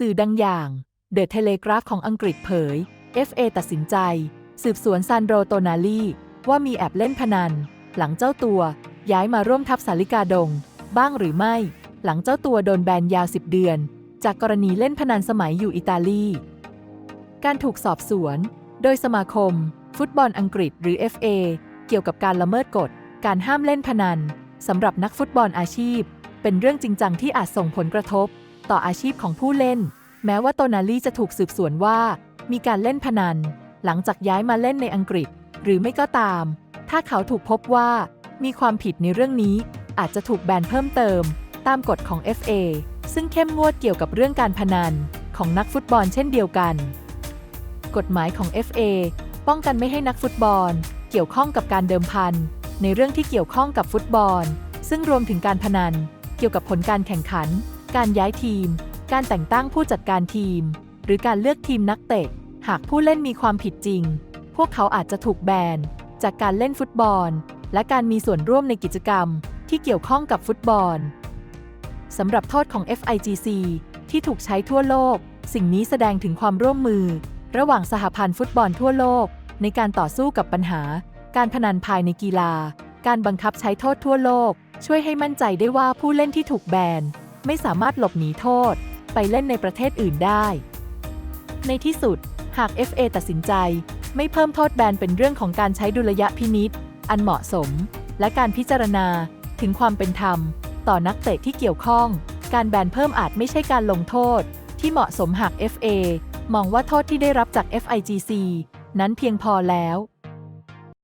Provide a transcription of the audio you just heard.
สื่อดังอย่าง The Telegraph ของอังกฤษเผย FA ตัดสินใจ สืบสวนซานโดโตนาลีว่ามีแอบเล่นพนัน หลังเจ้าตัวย้ายมาร่วมทัพสาลิกาดง บ้างหรือไม่ หลังเจ้าตัวโดนแบนยาว 10 เดือน จากกรณีเล่นพนันสมัยอยู่อิตาลี การถูกสอบสวน โดยสมาคม ฟุตบอลอังกฤษหรือ FA เกี่ยวกับการละเมิดกฎ การห้ามเล่นพนันสำหรับนักฟุตบอลอาชีพ เป็นเรื่องจริงจังที่อาจส่งผลกระทบ ต่ออาชีพของผู้เล่น แม้ว่าโตนาลีจะถูกสืบสวนว่า มีการเล่นพนัน หลังจากย้ายมาเล่นในอังกฤษ หรือไม่ก็ตาม ถ้าเขาถูกพบว่ามีความผิดในเรื่องนี้ อาจจะถูกแบนเพิ่มเติม ตามกฎของ FA ซึ่งเข้มงวดเกี่ยวกับเรื่องการพนันของนักฟุตบอลเช่นเดียวกัน กฎหมายของ FA ป้องกันไม่ให้นักฟุตบอล เกี่ยวข้องกับการเดิมพันในเรื่องที่เกี่ยวข้องกับฟุตบอล ซึ่งรวมถึงการพนัน เกี่ยวกับผลการแข่งขัน การย้ายทีม การแต่งตั้งผู้จัดการทีม หรือการเลือกทีมนักเตะ หากผู้เล่นมีความผิดจริง พวกเขาอาจจะถูกแบน จากการเล่นฟุตบอล และการมีส่วนร่วมในกิจกรรม ที่เกี่ยวข้องกับฟุตบอลสำหรับโทษของ FIGC ที่ถูกใช้ทั่วโลก สิ่งนี้แสดงถึงความร่วมมือ ระหว่างสหพันธ์ฟุตบอลทั่วโลก ในการต่อสู้กับปัญหา การพนันภายในกีฬา การบังคับใช้โทษทั่วโลก ช่วยให้มั่นใจได้ว่าผู้เล่นที่ถูกแบน ไม่สามารถหลบหนีโทษไปเล่นในประเทศอื่นได้ ในที่สุด หาก FA ตัดสินใจไม่เพิ่มโทษแบนเป็นเรื่องของการใช้ดุลยพินิษอันเหมาะสม และการพิจารณาถึงความเป็นธรรม ต่อนักเตะที่เกี่ยวข้อง การแบนเพิ่มอาจไม่ใช่การลงโทษ ที่เหมาะสมหาก FA มองว่าโทษที่ได้รับจาก FIGC นั้นเพียงพอแล้ว